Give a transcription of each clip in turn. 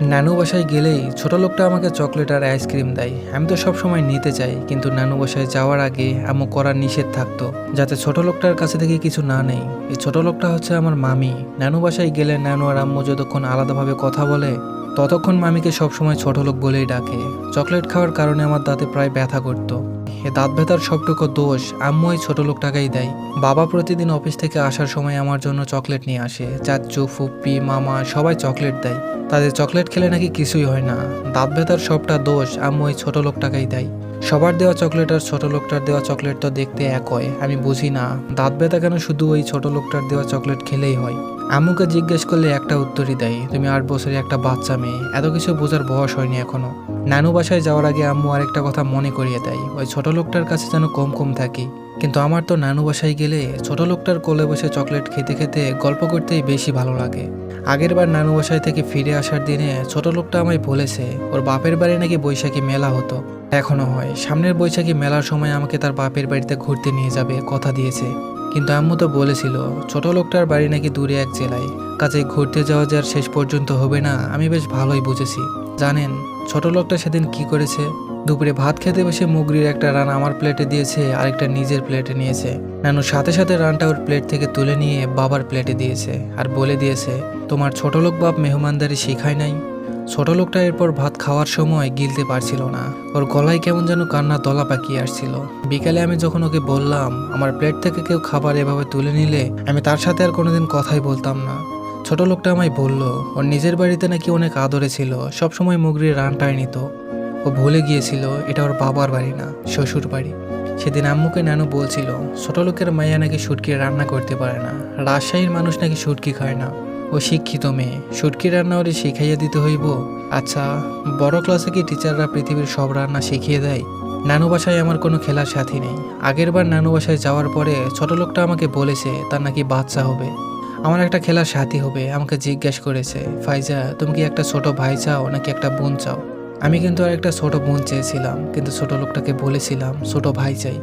নানু বাসায় গেলেই ছোট লোকটা আমাকে চকলেট আর আইসক্রিম দেয়। আমি তো সব সময় নিতে চাই, কিন্তু নানু বাসায় যাওয়ার আগে আম্মু করার নিষেধ থাকতো, যাতে ছোট লোকটার কাছে থেকে কিছু না নেই। এই ছোট লোকটা হচ্ছে আমার মামি। নানু বাসায় গেলে নানু আর আম্মু যতক্ষণ আলাদাভাবে কথা বলে, ততক্ষণ মামিকে সবসময় ছোট লোক বলেই ডাকে। চকলেট খাওয়ার কারণে আমার দাঁতে প্রায় ব্যথা করতো। এ দাঁত ব্যথার সবটুকু দোষ আম্মু ওই ছোট লোকটাকেই দেয়। বাবা প্রতিদিন অফিস থেকে আসার সময় আমার জন্য চকলেট নিয়ে আসে। চাচু, ফুপ্পি, মামা সবাই চকলেট দেয়। তাদের চকলেট খেলে নাকি কিছুই হয় না। দাঁত ব্যথার সবটা দোষ আম্মু ওই ছোট লোকটাকেই দেয়। সবার দেওয়া চকলেট আর ছোট লোকটার দেওয়া চকলেট তো দেখতে এক হয় আমি বুঝি না। দাঁত ব্যথা কেন শুধু ওই ছোট লোকটার দেওয়া চকলেট খেলেই হয়? আমুকে জিজ্ঞেস করলে একটা উত্তরই দেয়, তুমি আট বছরে একটা বাচ্চা মেয়ে, এত কিছু বোঝার বয়স হয়নি এখনও। নানু বাসায় যাওয়ার আগে আম্মু আরেকটা কথা মনে করিয়ে দেয়, ওই ছোট লোকটার কাছে যেন কম কম থাকি। কিন্তু আমার তো নানু বাসায় গেলে ছোট লোকটার কোলে বসে চকলেট খেতে খেতে গল্প করতেই বেশি ভালো লাগে। আগের বার নানু বাসায় থেকে ফিরে আসার দিনে ছোট লোকটা আমায় বলেছে, ওর বাপের বাড়ি নাকি বৈশাখী মেলা হতো। এখনও হয়। সামনের বৈশাখী মেলার সময় আমাকে তার বাপের বাড়িতে ঘুরতে নিয়ে যাবে কথা দিয়েছে। কিন্তু আম্মু তো বলেছিল, ছোট লোকটার বাড়ি নাকি দূরে এক জেলায়। কাজে ঘুরতে যাওয়া যে আর শেষ পর্যন্ত হবে না, আমি বেশ ভালোই বুঝেছি। জানেন, ছোট লোকটা সেদিন কি করেছে? দুপুরে ভাত খেতে বসে মুগরির একটা রান আমার প্লেটে দিয়েছে, আরেকটা নিজের প্লেটে নিয়েছে। নানু সাথে সাথে রানটা ওর প্লেট থেকে তুলে নিয়ে বাবার প্লেটে দিয়েছে আর বলে দিয়েছে, তোমার ছোট লোক বাপ মেহমানদারি শেখায় নাই। ছোট লোকটা এরপর ভাত খাওয়ার সময় গিলতে পারছিল না। ওর গলায় কেমন যেন কান্না দলা পাকিয়ে আসছিল। বিকালে আমি যখন ওকে বললাম, আমার প্লেট থেকে কেউ খাবার এভাবে তুলে নিলে, আমি তার সাথে আর কোনোদিন কথাই বলতাম না। ছোট লোকটা আমায় বলল, ওর নিজের বাড়িতে নাকি অনেক আদরে ছিল, সবসময় মুগরির রানটাই নিত। ও ভুলে গিয়েছিল, এটা ওর বাবার বাড়ি না, শ্বশুর বাড়ি। সেদিন আম্মুকে নানু বলছিল, ছোট লোকের মাইয়া নাকি শুটকি রান্না করতে পারে না, রাজশাহীর মানুষ নাকি সুটকি খায় না। ও শিক্ষিত মেয়ে, শুটকি রান্না ওরে শিখাইয়া দিতে হইব। আচ্ছা বড় ক্লাসে কি টিচাররা পৃথিবীর সব রান্না শিখিয়ে দেয়? নানু বাসায় আমার কোনো খেলার সাথী নেই। আগের বার নানু বাসায় যাওয়ার পরে ছোট লোকটা আমাকে বলেছে, তার নাকি বাচ্চা হবে। আমার একটা খেলার সাথী হবে, আমাকে জিজ্ঞেস করেছে, ফাইজা, তুমি কি একটা ছোট ভাই চাও নাকি একটা বোন চাও? আমি কিন্তু আর একটা ছোট বোন চেয়েছিলাম, কিন্তু ছোট লোকটাকে বলেছিলাম, ছোট ভাই চাই।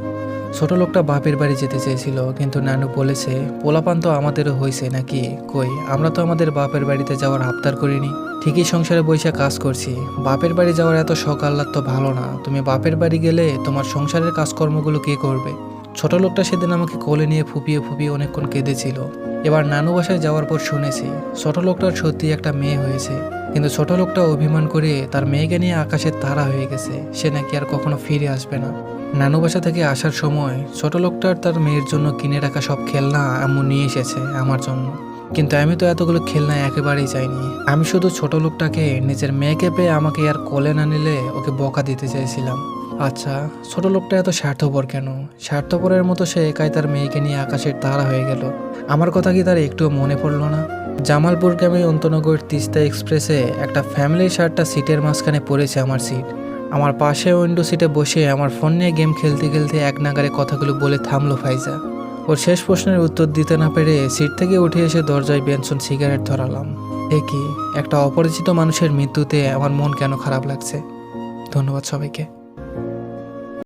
ছোট লোকটা বাপের বাড়ি যেতে চেয়েছিল, কিন্তু নানু বলেছে, পোলাপান তো আমাদেরও হয়েছে নাকি? কই, আমরা তো আমাদের বাপের বাড়িতে যাওয়ার আবদার করিনি। ঠিকই সংসারে বৈশা কাজ করছি। বাপের বাড়ি যাওয়ার এত শখ আহ্লাদ তো ভালো না। তুমি বাপের বাড়ি গেলে তোমার সংসারের কাজকর্মগুলো কে করবে? ছোট লোকটা সেদিন আমাকে কোলে নিয়ে ফুপিয়ে ফুপিয়ে অনেকক্ষণ কেঁদেছিল। এবার নানু বাসায় যাওয়ার পর শুনেছি, ছোট লোকটার সত্যি একটা মেয়ে হয়েছে। কিন্তু ছোট লোকটা অভিমান করে তার মেয়েকে নিয়ে আকাশের তারা হয়ে গেছে। সে নাকি আর কখনো ফিরে আসবে না। নানু বাসা থেকে আসার সময় ছোট লোকটার তার মেয়ের জন্য কিনে রাখা সব খেলনা আম্মু নিয়ে এসেছে আমার জন্য। কিন্তু আমি তো এতগুলো খেলনা একেবারেই চাইনি। আমি শুধু ছোট লোকটাকে নিজের মেয়েকে পেয়ে আমাকে আর কোলে না নিলে ওকে বকা দিতে চাইছিলাম আচ্ছা ছোট লোকটা এত স্বার্থপর কেন? স্বার্থপরের মতো সে একাই তার মেয়েকে নিয়ে আকাশের তারা হয়ে গেল। আমার কথা কি তার একটুও মনে পড়ল না? জামালপুরগামী অন্তনগর তিস্তা এক্সপ্রেসে একটা ফ্যামিলি শার্টটা সিটের মাঝখানে পড়েছে আমার সিট। আমার পাশে উইন্ডো সিটে বসে আমার ফোন নিয়ে গেম খেলতে খেলতে এক নাগারে কথাগুলো বলে থামলো ফাইজা। ওর শেষ প্রশ্নের উত্তর দিতে না পেরে সিট থেকে উঠে এসে দরজায় বেনসন সিগারেট ধরালাম। এ কি, একটা অপরিচিত মানুষের মৃত্যুতে আমার মন কেন খারাপ লাগছে? ধন্যবাদ সবাইকে।